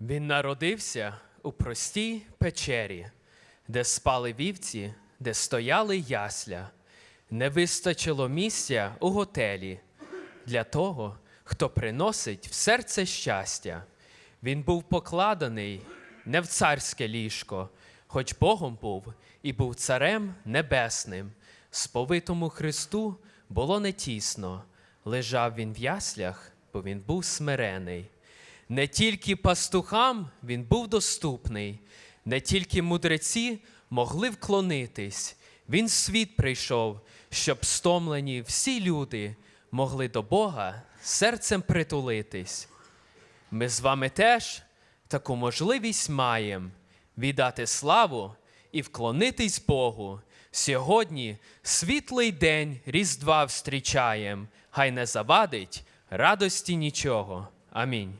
Він народився у простій печері, де спали вівці, де стояли ясля. Не вистачило місця у готелі для того, хто приносить в серце щастя. Він був покладений не в царське ліжко, хоч Богом був і був царем небесним. Сповитому Христу було не тісно, лежав він в яслях, бо він був смирений. Не тільки пастухам він був доступний, не тільки мудреці могли вклонитись. Він в світ прийшов, щоб стомлені всі люди могли до Бога серцем притулитись. Ми з вами теж таку можливість маємо віддати славу і вклонитись Богу. Сьогодні світлий день Різдва встрічаєм, хай не завадить радості нічого. Амінь.